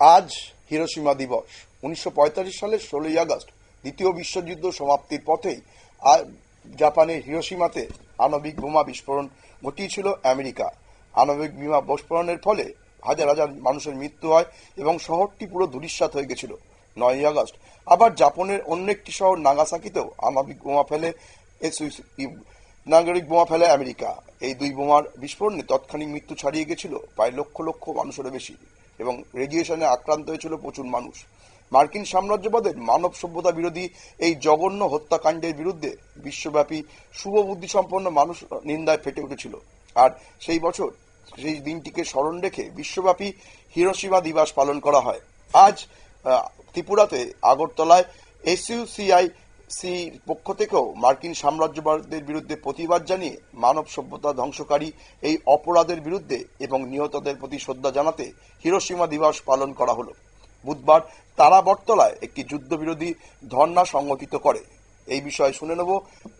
আজ হিরোসীমা দিবস। উনিশশো পঁয়তাল্লিশ সালের ষোলোই আগস্ট দ্বিতীয় বিশ্বযুদ্ধ সমাপ্তির পথেই জাপানের হিরোসীমাতে আণবিক বোমা বিস্ফোরণ ঘটিয়েছিল আমেরিকা। আণবিক বোমা বিস্ফোরণের ফলে হাজার হাজার মানুষের মৃত্যু হয় এবং শহরটি পুরো ধূলিসাৎ হয়ে গেছিল। নয়ই আগস্ট আবার জাপানের অন্য একটি শহর নাগাসাকিতেও আণবিক বোমা ফেলে নাগরিক বোমা ফেলে আমেরিকা। এই দুই বোমার বিস্ফোরণে তৎক্ষণিক মৃত্যু ছাড়িয়ে গেছিল প্রায় লক্ষ লক্ষ মানুষেরও বেশি। এবং রেডিয়েশনে আক্রান্ত হয়েছিল প্রচুর মানুষ। মার্কিন সাম্রাজ্যবাদের মানব সভ্যতা বিরোধী এই জঘন্য হত্যাকাণ্ডের বিরুদ্ধে বিশ্বব্যাপী শুভবুদ্ধি সম্পন্ন মানুষ নিন্দায় ফেটে উঠেছিল। আর সেই বছর সেই দিনটিকে স্মরণ রেখে বিশ্বব্যাপী হিরোসীমা দিবস পালন করা হয়। আজ ত্রিপুরাতে আগরতলায় এসইউসিআই সি পক্ষ থেকেও মার্কিন সাম্রাজ্যবাদের বিরুদ্ধে প্রতিবাদ জানিয়ে মানব সভ্যতা ধ্বংসকারী এই অপরাধের বিরুদ্ধে এবং নিহতদের প্রতি শ্রদ্ধা জানাতে হিরোসীমা দিবস পালন করা হলো। বুধবার তারা বটতলায় একটি যুদ্ধবিরোধী ধর্ণা সংগঠিত করে। এই বিষয়ে শুনে নেব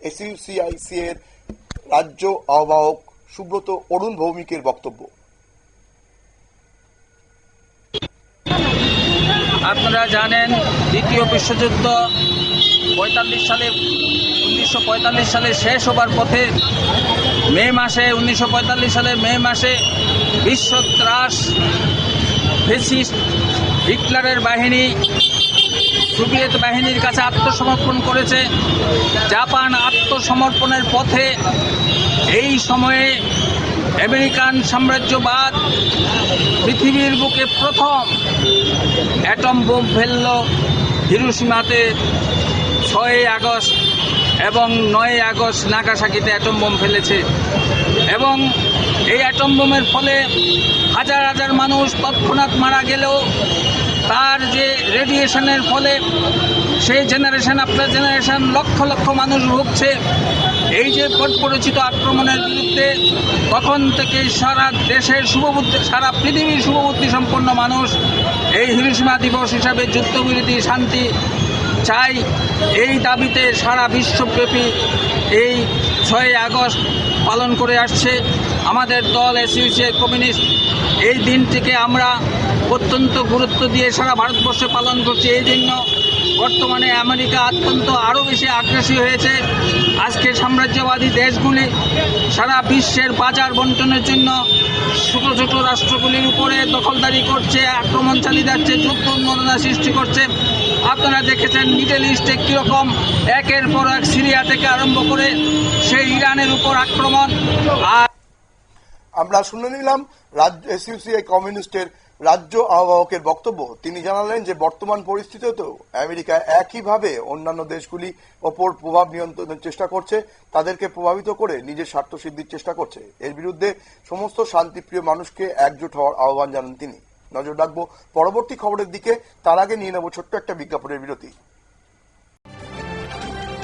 এসইউসিআইসি এর রাজ্য আহ্বায়ক সুব্রত অরুণ ভৌমিকের বক্তব্য। আপনারা জানেন দ্বিতীয় বিশ্বযুদ্ধ পঁয়তাল্লিশ সালে, উনিশশো পঁয়তাল্লিশ সালে শেষ হবার পথে মে মাসে, উনিশশো সালের মে মাসে বিশ্ব ত্রাস ফেসিস্ট হিটলারের বাহিনী, সোভিয়েত বাহিনীর কাছে আত্মসমর্পণ করেছে। জাপান আত্মসমর্পণের পথে এই সময়ে আমেরিকান সাম্রাজ্যবাদ পৃথিবীর বুকে প্রথম অ্যাটম বোম ফেলল হিরোসীমাতে। ছয়ই আগস্ট এবং নয়ই আগস্ট নাগাসাকিতে অ্যাটম বোম ফেলেছে। এবং এই অ্যাটম বোমের ফলে হাজার হাজার মানুষ তৎক্ষণাৎ মারা গেলেও তার যে রেডিয়েশনের ফলে সেই জেনারেশন আপনার জেনারেশন লক্ষ লক্ষ মানুষ ভুগছে, এই যে পরিচিত আক্রমণের বিরুদ্ধে তখন থেকে সারা দেশের শুভবুদ্ধি, সারা পৃথিবীর শুভবুদ্ধি সম্পন্ন মানুষ এই হিরোসীমা দিবস হিসাবে যুদ্ধবিরতি, শান্তি চাই এই দাবিতে সারা বিশ্বব্যাপী এই ছয় আগস্ট পালন করে আসছে আমাদের দল এসইউসি কমিউনিস্ট। এই দিনটিকে আমরা অত্যন্ত গুরুত্ব দিয়ে সারা ভারতবর্ষে পালন করছে। এই জন্য বর্তমানে আমেরিকা অত্যন্ত আরও বেশি আগ্রাসী হয়েছে। আজকে সাম্রাজ্যবাদী দেশগুলি সারা বিশ্বের বাজার বন্টনের জন্য ছোটো ছোটো রাষ্ট্রগুলির উপরে দখলদারি করছে, আক্রমণ চালিয়ে যাচ্ছে, যুদ্ধ উন্মাদনা সৃষ্টি করছে। আপনারা দেখেছেন মিডল ইস্টে কীরকম একের পর এক সিরিয়া থেকে আরম্ভ করে সেই ইরানের উপর আক্রমণ। আর আমরা শুনে নিলাম রাজ্য এসইউসিআই কমিউনিস্টের রাজ্য আহ্বায়কের বক্তব্য। তিনি জানালেন যে, বর্তমান পরিস্থিতিতেও আমেরিকা একইভাবে অন্যান্য দেশগুলি ওপর প্রভাব নিয়ন্ত্রণের চেষ্টা করছে, তাদেরকে প্রভাবিত করে নিজের স্বার্থ সিদ্ধির চেষ্টা করছে। এর বিরুদ্ধে সমস্ত শান্তিপ্রিয় মানুষকে একজোট হওয়ার আহ্বান জানান তিনি। নজর রাখব, পরবর্তী খবরের দিকে তার আগে নিয়ে নেব ছোট্ট একটা বিজ্ঞাপনের বিরতি।